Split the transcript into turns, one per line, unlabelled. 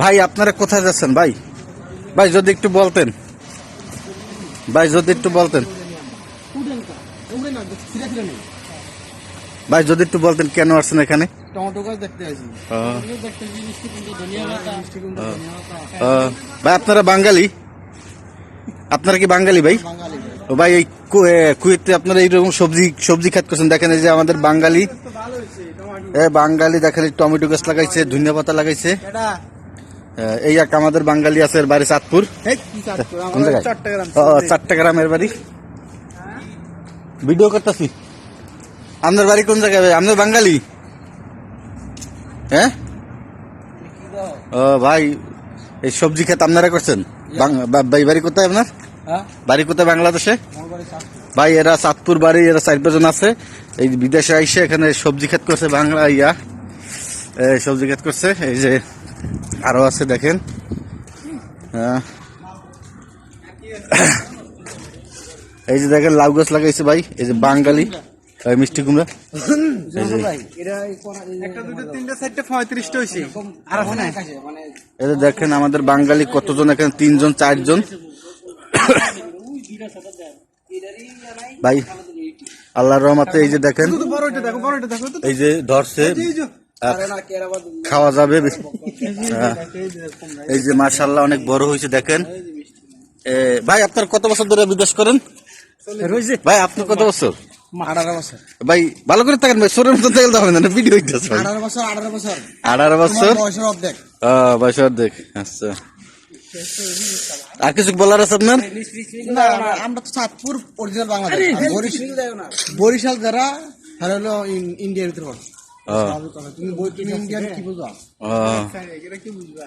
ভাই, আপনারা কোথায় যাচ্ছেন ভাই? ভাই, যদি একটু বলতেন। ভাই, যদি একটু বলতেন। ভাই, যদি একটু বলতেন, কেন আসছেন এখানে? ভাই, আপনারা বাঙালি? আপনারা কি বাঙালি ভাই? ও ভাই, এই কুয়েতে আপনারা এইরকম সবজি সবজি খাত করছেন, দেখেন এই যে আমাদের বাঙালি। বাঙালি, দেখেন টমেটো গাছ লাগাইছে, ধনিয়া পাতা লাগাইছে। এই এক আমাদের বাঙালি আছে এর বাড়ি চাঁদপুর? ও, বাড়ি। ভিডিও করতেছি। আপনার বাড়ি কোন জায়গায় ভাই? আপনার বাঙালি? হ্যাঁ? ও ভাই এই সবজি ক্ষেত আপনারা করছেন? বাড়ি কোথায় আপনার?
হ্যাঁ।
বাড়ি কোথায় বাংলাদেশে? ভাই এরা চাঁদপুর বাড়ি এরা চার পাঁচজন আছে। এই বিদেশে আইসে এখানে সবজি ক্ষেত করছে বাংলা ইয়া। সবজি ক্ষেত করছে এই যে আরও আছে দেখেন। হ্যাঁ। এই যে দেখেন লাউ গাছ লাগাইছে ভাই এই যে বাঙালি। মিষ্টি কুমড়া। দেখেন আমাদের বাঙালি কতজন এখানে তিনজন চারজন। ভাই আল্লাহর রহমাতে এই যে দেখেন এই যে ধরছে। খাওয়া যাবে হ্যাঁ। এই যে মার্শাল্লাহ অনেক বড় হয়েছে দেখেন। ভাই আপনার কত বছর ধরে বিদেশ করেন? ভাই আপনার কত বছর? ভাই ভালো করে থাকেন ভাই সোরের মতন থাকলে হবে না ভিডিও
আঠারো বছর আঠারো বছর।
আঠারো বছর?
তোমার বয়সের অর্ধেক।
আহ, বয়স অর্ধেক আচ্ছা। আর কিছু বলার আছে আপনার?
না, না, আমরা তো চাঁদপুর অরিজিনাল বাংলাদেশ। বরিশাল বরিশাল যারা তারা হলো ইন্ডিয়ার ভিতরে পড়ে।
আহ,
তুমি বই- তুমি ইন্ডিয়ান কি বুঝবা
আহ,
এটা কি বুঝবা